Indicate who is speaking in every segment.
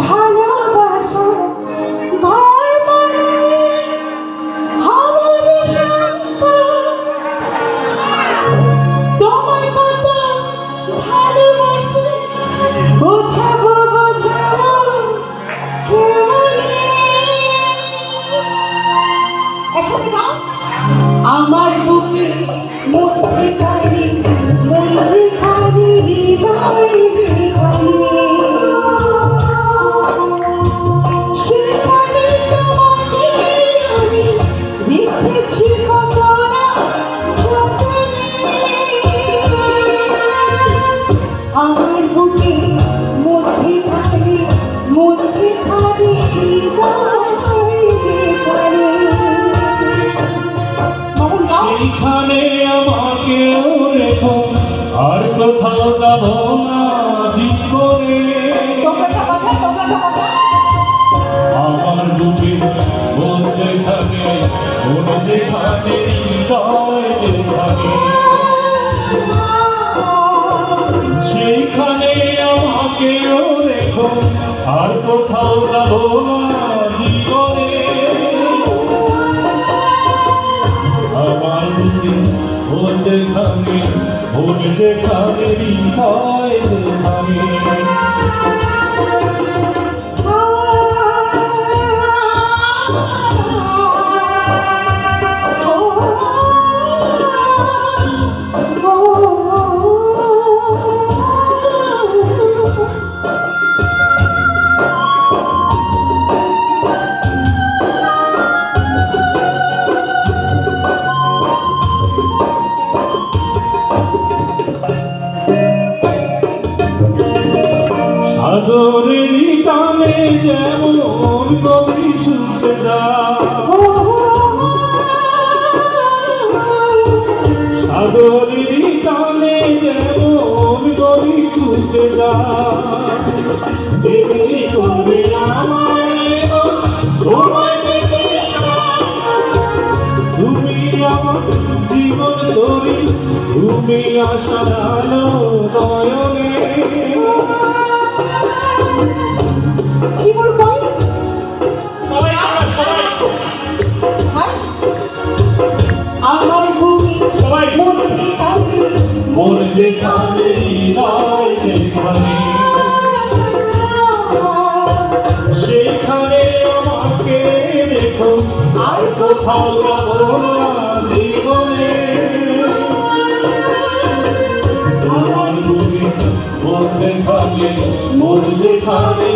Speaker 1: ভালোবাসা আমার বুকে মধ্যে খালি মধ্যে খালি হৃদয় খালি
Speaker 2: কোথাও যাব না জীবনে আমার সেইখানে আমাকেও রেখো, আর কোথাও যাব না জীবনে। আমার বলতে থাকে বলতে থাকে জীবন ধরি তুমি আশার আলো নয়নে
Speaker 1: হাই আমার ভূমি
Speaker 2: সবাই। মন যেখানে হৃদয়। মন যেখানে মন যেখানে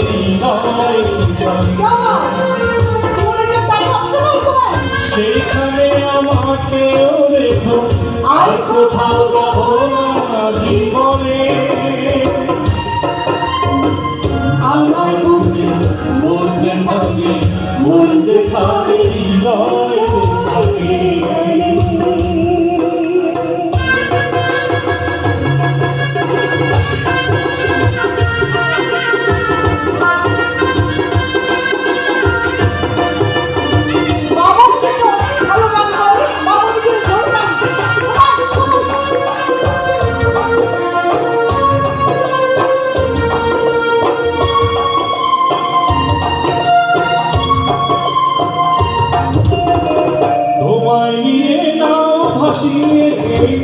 Speaker 2: ভাসিয়ে এই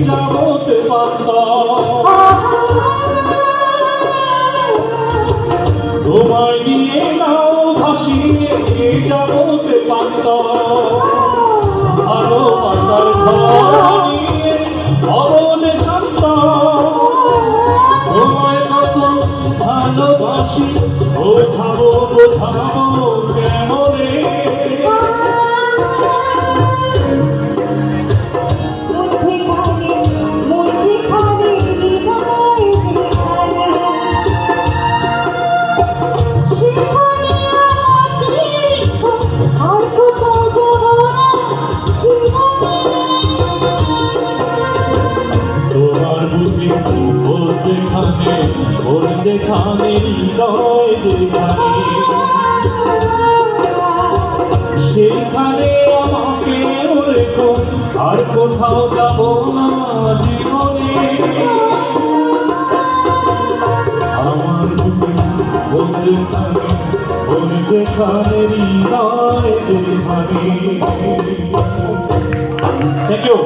Speaker 2: তোমায় তোমার বুকে বলতে খানে হৃদয় যেখানে সেখানে আমাকে রেখো আর কোথাও যাব না জীবনে। আমার বলতে যেখানে ওর যেখানে হৃদয় যেখানে। Thank you